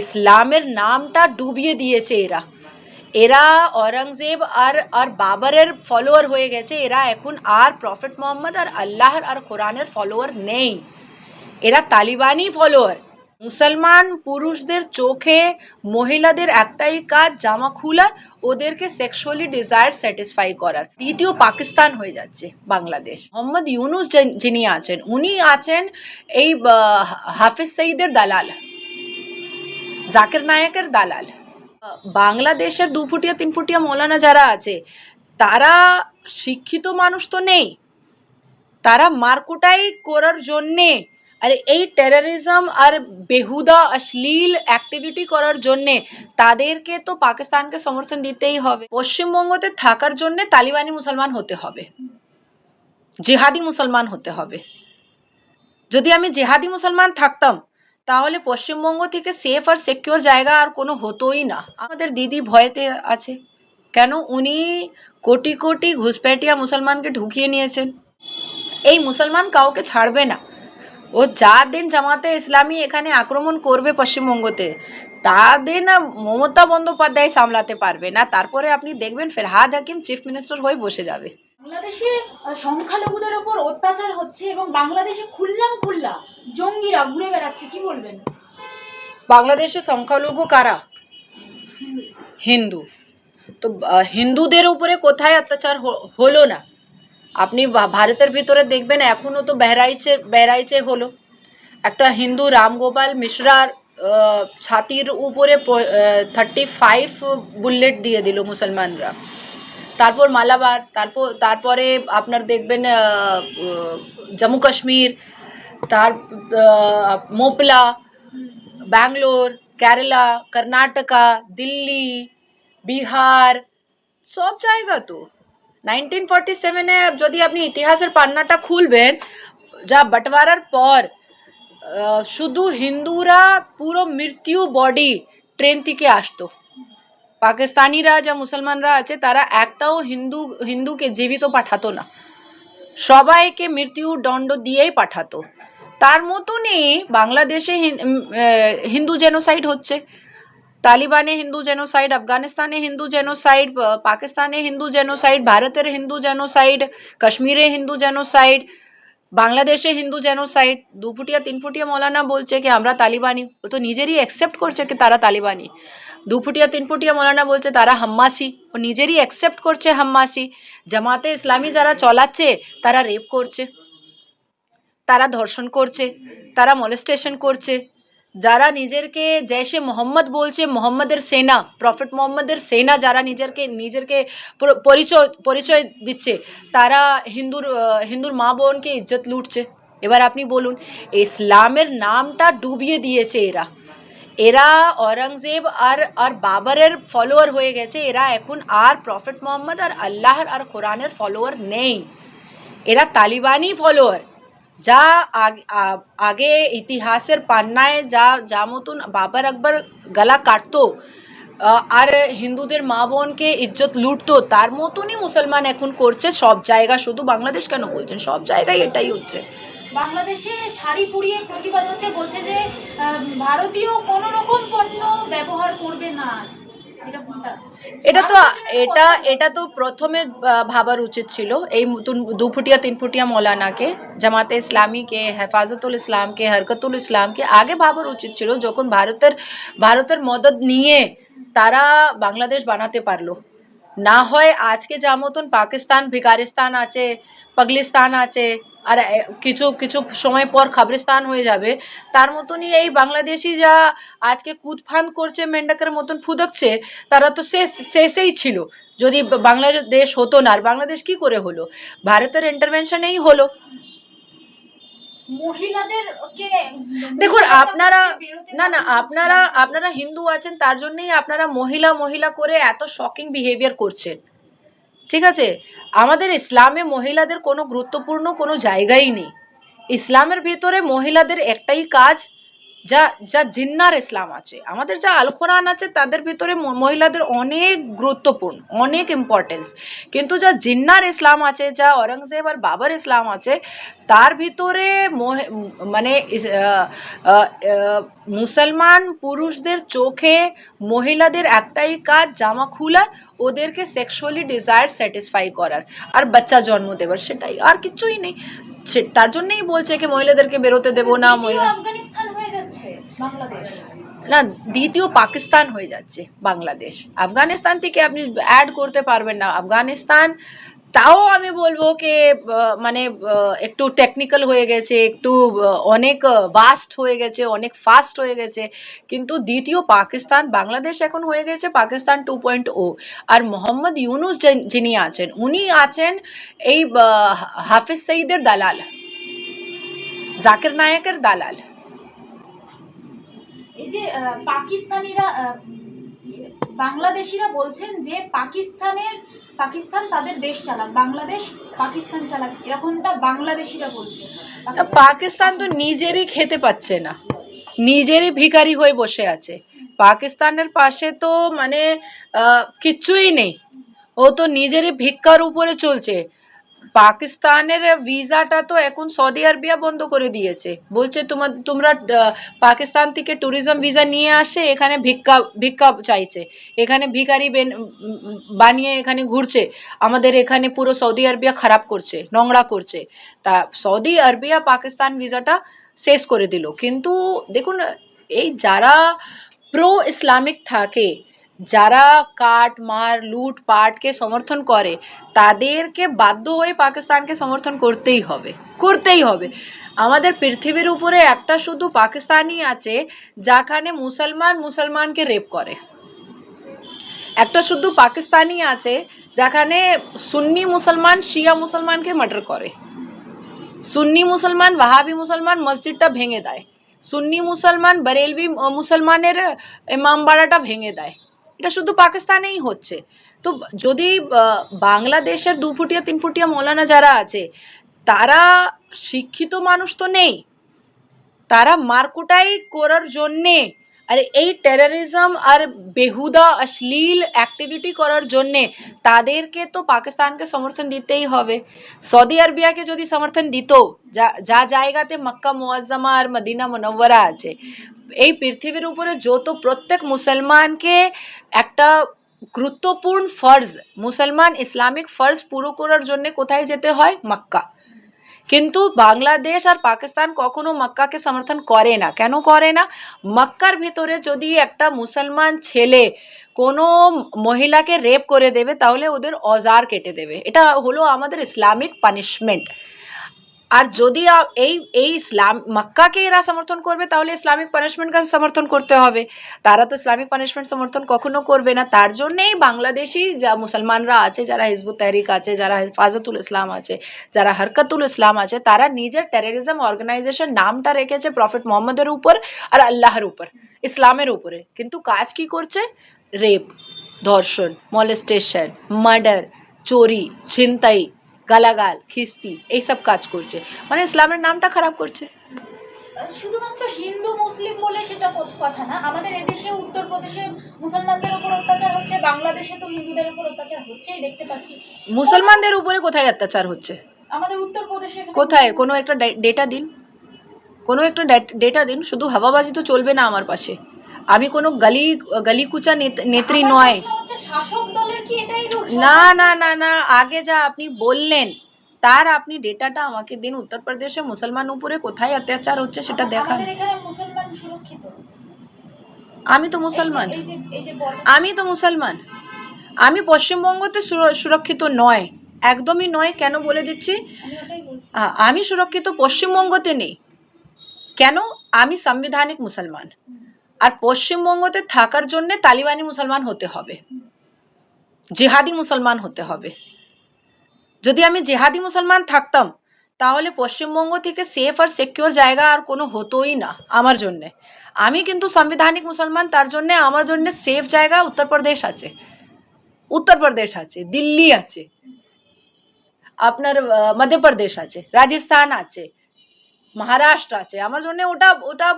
ইসলামের নামটা ডুবিয়ে দিয়েছে এরা। এরা অরঙ্গজেব আর আর বাবরের ফলোয়ার হয়ে গেছে। এরা এখন আর প্রফেট মোহাম্মদ আর আল্লাহর আর কোরআনের ফলোয়ার নেই। এরা তালিবানি ফলোয়ার মুসলমান পুরুষদের চোখে মহিলাদের একটাই কাজ, জামা খোলার ওদেরকে সেক্সুয়ালি ডিজায়ার স্যাটিসফাই করার। দ্বিতীয় পাকিস্তান হয়ে যাচ্ছে বাংলাদেশ। মোহাম্মদ ইউনুস যিনি আছেন, উনি আছেন এই হাফিজ সঈদের দালাল। জাকির নায়কের দালাল। বাংলাদেশের দু ফুটিয়া তিন ফুটিয়া মৌলানা যারা আছে, তারা শিক্ষিত মানুষ তো নেই। তারা মারকুটাই করার জন্যে আর এই টেররিজম আর বেহুদা, অশ্লীল অ্যাক্টিভিটি করার জন্যে তাদেরকে তো পাকিস্তানকে সমর্থন দিতেই হবে। পশ্চিমবঙ্গতে থাকার জন্যে তালিবানি মুসলমান হতে হবে। জেহাদি মুসলমান হতে হবে। যদি আমি জেহাদি মুসলমান থাকতাম তাহলে পশ্চিমবঙ্গ থেকে সেফ আর সিকিউর জায়গা আর কোনো হতোই না। আমাদের দিদি ভয়েতে আছে। কেন? উনি কোটি কোটি ঘুষপেটিয়া মুসলমানকে ঢুকিয়ে নিয়েছেন। এই মুসলমান কাউকে ছাড়বে না। ও যা দিন জামাতে ইসলামী এখানে আক্রমণ করবে পশ্চিমবঙ্গতে, তা দিন মমতা বন্দ্যোপাধ্যায় সামলাতে পারবে না। তারপরে আপনি দেখবেন ফেরহাদ হাকিম চিফ মিনিস্টার হয়ে বসে যাবে। বাংলাদেশে সংখ্যালঘুদের ওপর অত্যাচার হচ্ছে এবং বাংলাদেশে খুল্লাম খুল্লা জঙ্গিরা ঘুরে বেড়াচ্ছে কি বলবেন? বাংলাদেশে সংখ্যালঘু কারা? হিন্দু। তো হিন্দুদের উপরে কোথায় অত্যাচার হলো না? আপনি ভারতের ভিতরে দেখবেন এখনও তো বেহরাইচে বেহরাইচে হলো। একটা হিন্দু রামগোপাল মিশ্রার ছাতির উপরে থার্টি ফাইভ বুলেট দিয়ে দিল মুসলমানরা। তারপর মালাবার তারপর তারপরে আপনার দেখবেন আহ, আহ, জম্মু কাশ্মীর তার আহ, মোপলা ব্যাঙ্গালোর কেরালা কর্ণাটকা দিল্লি বিহার সব জায়গা তো। নাইনটিন ফর্টি সেভেনে যদি আপনি ইতিহাসের পান্নাটা খুলবেন যা বাটোয়ারার পর আহ, শুধু হিন্দুরা পুরো মৃত্যু বডি ট্রেন থেকে আসতো। পাকিস্তানিরা যা মুসলমানরা আছে, তারা একটাও হিন্দু, হিন্দুকে জীবিত পাঠাতো না। সবাইকে মৃত্যু দণ্ড দিয়েই পাঠাতো। তার মতনই বাংলাদেশে হিন্দু জেনোসাইড হচ্ছে। তালিবানে হিন্দু জেনোসাইড আফগানিস্তানে হিন্দু জেনোসাইড পাকিস্তানে হিন্দু জেনোসাইড ভারতের হিন্দু জেনোসাইড কাশ্মীরে হিন্দু জেনোসাইড বাংলাদেশে হিন্দু জেনোসাইড দু ফুটিয়া তিন ফুটিয়া মৌলানা বলছে কি, আমরা তালিবানি, ও তো নিজেরই অ্যাকসেপ্ট করছে কি তারা তালিবানি। দুপুটিয়া ফুটিয়া তিন ফুটিয়া মৌলানা বলছে তারা হাম্মাসি, ও নিজেরই অ্যাকসেপ্ট করছে হাম্মাসি। জামাতে ইসলামী যারা চলাচ্ছে, তারা রেপ করছে। তারা ধর্ষণ করছে, তারা মলেস্টেশন করছে। যারা নিজেরকে জৈশে মোহাম্মদ বলছে, মোহাম্মদের সেনা, প্রফেট মোহাম্মদের সেনা যারা নিজেরকে নিজেরকে পরিচয় পরিচয় দিচ্ছে, তারা হিন্দুর হিন্দুর মা বোনকে ইজ্জত লুটছে। এবার আপনি বলুন, ইসলামের নামটা ডুবিয়ে দিয়েছে এরা। এরা অরঙ্গজেব আর আর বাবরের ফলোয়ার হয়ে গেছে। এরা এখন আর প্রফেট মোহাম্মদ আর আল্লাহর আর কোরআনের ফলোয়ার নেই। এরা তালিবানি ফলোয়ার যা আগে ইতিহাসের পান্নায় যা যা মতন বাবার আকবর গলা কাটতো আর হিন্দুদের মা বোনকে ইজ্জত লুটতো, তার মতনই মুসলমান এখন করছে সব জায়গা। শুধু বাংলাদেশ কেন বলছেন সব জায়গায় এটাই হচ্ছে। বাংলাদেশে শাড়ি পুড়িয়ে প্রতিবাদ হচ্ছে, বলছে যে ভারতীয় কোনো রকম পণ্য ব্যবহার করবে না। এটা তো, এটা এটা তো প্রথমে ভাবার উচিত ছিল। এই মতন দু ফুটিয়া তিন ফুটিয়া মৌলানাকে, জামাতে ইসলামীকে, হেফাজতুল ইসলামকে, হরকতুল ইসলামকে আগে ভাবার উচিত ছিল, যখন ভারতের ভারতের মদত নিয়ে তারা বাংলাদেশ বানাতে পারল। না হয় আজকে যা মতন পাকিস্তান ভিকারিস্তান আছে পাগলিস্তান আছে আর কিছু কিছু সময় পর খাবরিস্তান হয়ে যাবে। তার মতনই এই বাংলাদেশি যা আজকে কুদফান করছে মেন্ডাকের মতন ফুদকছে তারা তো শেষ শেষেই ছিল। যদি বাংলাদেশ হতো না আর বাংলাদেশ কি করে হলো? ভারতের ইন্টারভেনশনেই হলো। মহিলাদেরকে দেখুন আপনারা না না আপনারা আপনারা হিন্দু আছেন তার জন্যই আপনারা মহিলা মহিলা করে এত শকিং বিহেভিয়ার করছেন। ঠিক আছে? আমাদের ইসলামে মহিলাদের কোনো গুরুত্বপূর্ণ কোনো জায়গাই নেই। ইসলামের ভিতরে মহিলাদের একটাই কাজ যা যা জিন্নার ইসলাম আছে আমাদের যা আল কোরআন আছে তাদের ভিতরে মহিলাদের অনেক গুরুত্বপূর্ণ অনেক ইম্পর্টেন্স কিন্তু যা জিন্নার ইসলাম আছে যা ঔরঙ্গজেব আর বাবার ইসলাম আছে তার ভিতরে মানে মুসলমান পুরুষদের চোখে মহিলাদের একটাই কাজ জামা খোলা ওদেরকে সেক্সুয়ালি ডিজায়ার স্যাটিসফাই করার। আর বাচ্চা জন্ম দেওয়ার সেটাই। আর কিছুই নেই। তার জন্যই বলছে কি মহিলাদেরকে বেরোতে দেবো না মহিলা আফগানিস্তান হয়ে যাচ্ছে বাংলাদেশ না দ্বিতীয় পাকিস্তান হয়ে যাচ্ছে বাংলাদেশ। আফগানিস্তান থেকে আপনি অ্যাড করতে পারবেন না। আফগানিস্তান তাও আমি বলব আহ, মানে একটু টেকনিক্যাল হয়ে গেছে একটু অনেক ভাস্ট হয়ে গেছে অনেক ফাস্ট হয়ে গেছে। কিন্তু দ্বিতীয় পাকিস্তান বাংলাদেশ এখন হয়ে গেছে পাকিস্তান টু পয়েন্ট ও আর মোহাম্মদ ইউনুস যিনি আছেন উনি আছেন এই হাফিজ সঈদের দালাল জাকির নায়কের দালাল। এই যে পাকিস্তানিরা বাংলাদেশিরা বলছেন যে পাকিস্তানের, পাকিস্তান তাদের দেশ চালাক, বাংলাদেশ পাকিস্তান চালাক, এরকমটা বাংলাদেশিরা বলছে। পাকিস্তান তো নিজেরই খেতে পাচ্ছে না। নিজেরই ভিখারি হয়ে বসে আছে। পাকিস্তানের পাশে তো মানে কিচ্ছুই নেই। ও তো নিজেরই ভিক্ষার উপরে চলছে। পাকিস্তানের ভিসাটা তো এখন সৌদি আরবিয়া বন্ধ করে দিয়েছে। বলছে তোমার তোমরা পাকিস্তান থেকে ট্যুরিজম ভিসা নিয়ে আসে, এখানে ভিক্ষা ভিক্ষা চাইছে। এখানে বেন- বানিয়ে এখানে ঘুরছে। আমাদের এখানে পুরো সৌদি আরবিয়া খারাপ করছে, নোংরা করছে। তা সৌদি আরবিয়া পাকিস্তান ভিসাটা শেষ করে দিল। কিন্তু দেখুন, এই যারা প্রো ইসলামিক থাকে যারা কাট, মার, লুট, পাটকে সমর্থন করে, তাদেরকে বাধ্য হয়ে পাকিস্তানকে সমর্থন করতেই হবে করতেই হবে। আমাদের পৃথিবীর উপরে একটা শুধু পাকিস্তানি আছে, যাখানে মুসলমান মুসলমানকে রেপ করে। একটা শুধু পাকিস্তানি আছে, যেখানে সুন্নি মুসলমান, শিয়া মুসলমানকে মার্ডার করে। সুন্নি মুসলমান, ওয়াহাবি মুসলমান মসজিদটা ভেঙে দেয়। সুন্নি মুসলমান, বরেলভি মুসলমানের ইমামবাড়াটা ভেঙে দেয়। এটা শুধু পাকিস্তানেই হচ্ছে। তো যদি বাংলাদেশের দুফুটিয়া তিন ফুটিয়া মৌলানা যারা আছে, তারা শিক্ষিত মানুষ তো নেই। তারা মার্কোটাই করার জন্যে আর এই টেররিজম আর বেহুদা, অশ্লীল অ্যাক্টিভিটি করার জন্যে তাদেরকে তো পাকিস্তানকে সমর্থন দিতেই হবে। সৌদি আরবিয়াকে যদি সমর্থন দিত, যা যা জায়গাতে মক্কা, মুআজ্জামা আর মদিনা মুনব্বরা আছে, এই পৃথিবীর উপরে যত প্রত্যেক মুসলমানকে একটা গুরুত্বপূর্ণ ফর্জ, মুসলমান ইসলামিক ফর্জ পুরো করার জন্য কোথায় যেতে হয়? মক্কা। কিন্তু বাংলাদেশ আর পাকিস্তান কখনো মক্কাকে সমর্থন করে না। কেন করে না? মক্কার ভিতরে যদি একটা মুসলমান ছেলে কোনো মহিলাকে রেপ করে দেবে, তাহলে ওদের অজার কেটে দেবে। এটা হলো আমাদের ইসলামিক পানিশমেন্ট আর যদি এই এই ইসলাম, মক্কাকে এরা সমর্থন করবে, তাহলে ইসলামিক পানিশমেন্টকে সমর্থন করতে হবে। তারা তো ইসলামিক পানিশমেন্ট সমর্থন কখনো করবে না। তার জন্যেই বাংলাদেশি যা মুসলমানরা আছে, যারা হিজবুত তাহরিক আছে, যারা হেফাজতুল ইসলাম আছে, যারা হরকতুল ইসলাম আছে, তারা নিজের টেররিজম অর্গানাইজেশন নামটা রেখেছে প্রফেট মোহাম্মদের উপর আর আল্লাহর উপর, ইসলামের উপরে। কিন্তু কাজ কি করছে? রেপ ধর্ষণ মলেস্টেশন মার্ডার চোরি, ছিনতাই গালাগাল খিস্তি এইসব কাজ করছে। মানে ইসলামের নামটা খারাপ করছে। শুধুমাত্র হিন্দু মুসলিম বলে সেটা কথা না? আমাদের এদেশে উত্তরপ্রদেশে মুসলমানদের উপর অত্যাচার হচ্ছে বাংলাদেশে তো হিন্দুদের উপর অত্যাচার হচ্ছেই দেখতে পাচ্ছি। মুসলমানদের উপরে কোথায় অত্যাচার হচ্ছে? আমাদের উত্তরপ্রদেশে কোথায়? কোনো একটা ডেটা দিন। কোনো একটা ডেটা দিন। শুধু হাওয়াবাজি তো চলবে না আমার পাশে। আমি কোনো গলি গলিকুচা নেত- নেত্রী নয়। না না না না আগে যা আপনি বললেন তার আপনি ডেটাটা আমাকে দিন। উত্তরপ্রদেশে মুসলমান উপরে কোথায় অত্যাচার হচ্ছে সেটা দেখান। আমি তো মুসলমান। আমি তো মুসলমান। আমি পশ্চিমবঙ্গতে সুরক্ষিত নয়। একদমই নয় কেন বলে দিচ্ছি? আমি সুরক্ষিত পশ্চিমবঙ্গতে নেই। কেন? আমি সাংবিধানিক মুসলমান। আর পশ্চিমবঙ্গতে থাকার জন্য তালিবানি মুসলমান হতে হবে। জেহাদি মুসলমান হতে হবে। যদি আমি জেহাদি মুসলমান থাকতাম, তাহলে পশ্চিমবঙ্গ থেকে সেফ আর সিকিউর জায়গা আর কোনো হতোই না আমার জন্যে। আমি কিন্তু সাংবিধানিক মুসলমান, তার জন্যে আমার জন্য সেফ জায়গা উত্তরপ্রদেশ আছে। উত্তরপ্রদেশ আছে, দিল্লি আছে, আপনার মধ্যপ্রদেশ আছে, রাজস্থান আছে মহারাষ্ট্র আছে। আমার জন্য ওটা ওটা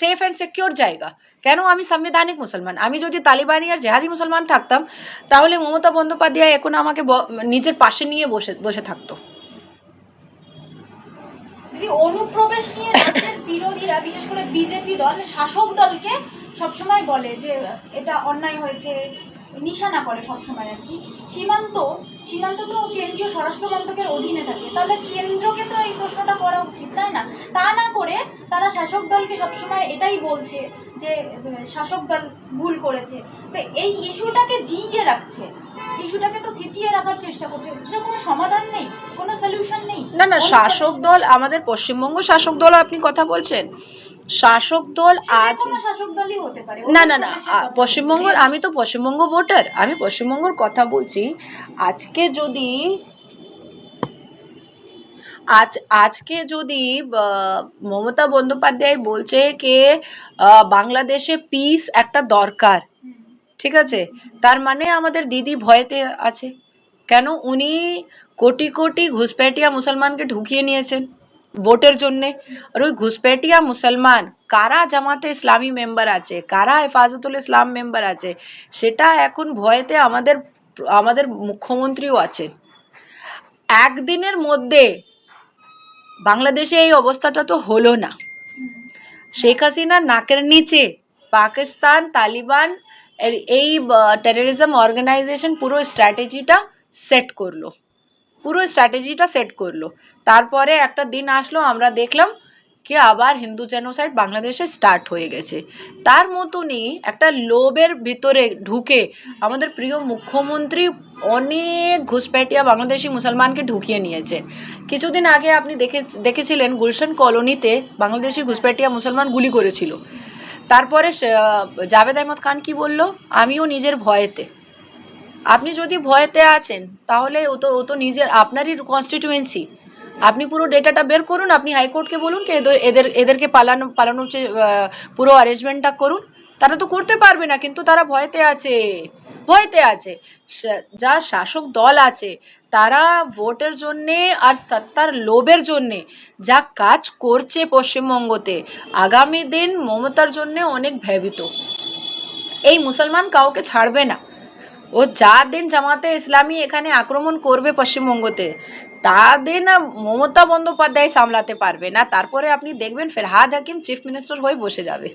সেফ অ্যান্ড সিকিউর জায়গা। কেন? আমি সাংবিধানিক মুসলমান। আমি যদি তালিবানি আর জেহাদি মুসলমান থাকতাম, তাহলে মমতা বন্দ্যোপাধ্যায় এখন আমাকে নিজের পাশে নিয়ে বসে বসে থাকতো। অনুপ্রবেশ নিয়ে বিরোধীরা, বিশেষ করে বিজেপি দল, শাসক দলকে সবসময় বলে যে, এটা অন্যায় হয়েছে, নিশানা করে সবসময় আর কি। সীমান্ত সীমান্ত তো কেন্দ্রীয় স্বরাষ্ট্র মন্ত্রকের অধীনে থাকে। তাহলে কেন্দ্রকে তো এই প্রশ্নটা উচিত তাই না? তা না করে তারা শাসক দলকে সবসময় এটাই বলছে যে শাসক দল ভুল করেছে। তো এই ইস্যুটাকে জিইয়ে রাখছে। ইস্যুটাকে তো থিতিয়ে রাখার চেষ্টা করছে। এটার কোনো সমাধান নেই কোনো সলিউশন নেই। না না শাসক দল আমাদের পশ্চিমবঙ্গ শাসক দল আপনি কথা বলছেন। শাসক দল আজ শাসক দলই হতে পারে। না না না পশ্চিমবঙ্গের আমি তো পশ্চিমবঙ্গ ভোটার আমি পশ্চিমবঙ্গর কথা বলছি। আজকে যদি আজ, আজকে যদি মমতা বন্দ্যোপাধ্যায় বলছে কে বাংলাদেশে পিস একটা দরকার, ঠিক আছে? তার মানে আমাদের দিদি ভয়েতে আছে। কেন? উনি কোটি কোটি ঘুষপেটিয়া মুসলমানকে ঢুকিয়ে নিয়েছেন ভোটের জন্যে। আর ওই ঘুষপেটিয়া মুসলমান কারা জামাতে ইসলামী মেম্বার আছে? কারা হেফাজতুল ইসলাম মেম্বার আছে? সেটা এখন ভয়েতে আমাদের আমাদের মুখ্যমন্ত্রীও আছেন। একদিনের মধ্যে বাংলাদেশে এই অবস্থাটা তো হলো না। শেখ হাসিনা নাকের নিচে পাকিস্তান, তালিবান এই টেররিজম অর্গানাইজেশন পুরো স্ট্র্যাটেজিটা সেট করল। পুরো স্ট্র্যাটেজিটা সেট করল। তারপরে একটা দিন আসলো, আমরা দেখলাম কি আবার হিন্দু জেনোসাইড বাংলাদেশে স্টার্ট হয়ে গেছে। তার মতনই একটা লোভের ভিতরে ঢুকে আমাদের প্রিয় মুখ্যমন্ত্রী অনেক ঘুষপেটিয়া বাংলাদেশি মুসলমানকে ঢুকিয়ে নিয়েছেন কিছুদিন আগে আপনি দেখে, দেখেছিলেন গুলশান কলোনিতে বাংলাদেশি ঘুষপেটিয়া মুসলমান গুলি করেছিল। তারপরে জাভেদ আহমদ খান কি বলল? আমিও নিজের ভয়েতে। আপনি যদি ভয়েতে আছেন, তাহলে ও তো ও তো নিজের, আপনারই কনস্টিটিউয়েন্সি আপনি পুরো ডেটাটা বের করুন আপনি হাইকোর্টকে বলুন কি এদের এদের এদেরকে পালানো যে আহ, পুরো অ্যারেঞ্জমেন্টটা করুন। তারা তো করতে পারবে না কিন্তু তারা ভয়তে আছে ভয়তে আছে। যা শাসক দল আছে তারা ভোটের জন্যে আর সত্তার লোভের জন্যে যা কাজ করছে পশ্চিমবঙ্গতে আগামী দিন মমতার জন্যে অনেক ভয়ভীত। এই মুসলমান কাউকে ছাড়বে না। ও যা দিন জামাতে ইসলামী এখানে আক্রমণ করবে পশ্চিমবঙ্গতে তা না মমতা বন্দ্যোপাধ্যায় সামলাতে পারবে না। তারপরে আপনি দেখবেন ফেরহাদ হাকিম চিফ মিনিস্টার হয়ে বসে যাবে।